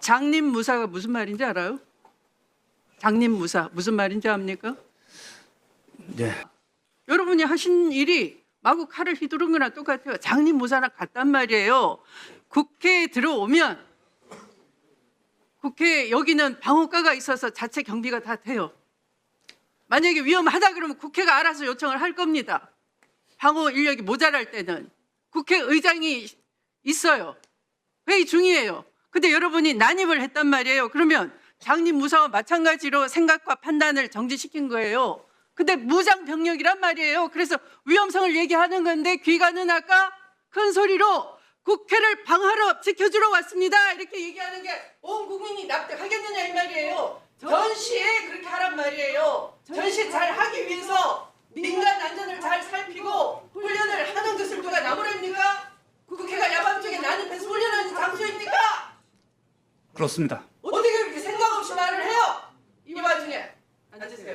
장님 무사가 무슨 말인지 알아요? 장님 무사 무슨 말인지 압니까? 네. 여러분이 하신 일이 마구 칼을 휘두른 거나 똑같아요. 장님 무사랑 같단 말이에요. 국회에 들어오면 국회 여기는 방어과가 있어서 자체 경비가 다 돼요. 만약에 위험하다 그러면 국회가 알아서 요청을 할 겁니다. 방어 인력이 모자랄 때는 국회의장이 있어요. 회의 중이에요. 근데 여러분이 난입을 했단 말이에요. 그러면 장님 무사와 마찬가지로 생각과 판단을 정지시킨 거예요. 근데 무장 병력이란 말이에요. 그래서 위험성을 얘기하는 건데 귀가는 아까 큰 소리로 국회를 방하러 지켜주러 왔습니다. 이렇게 얘기하는 게 온 국민이 납득하겠느냐 이 말이에요. 전시에 그렇게 하란 말이에요. 전시 잘 하기 위해서 민간 안전을 잘 살피고 훈련을 하는 것을 누가 나무랍니까? 국회가 야밤중에 난입해서 훈련하는 장소입니까? 그렇습니다.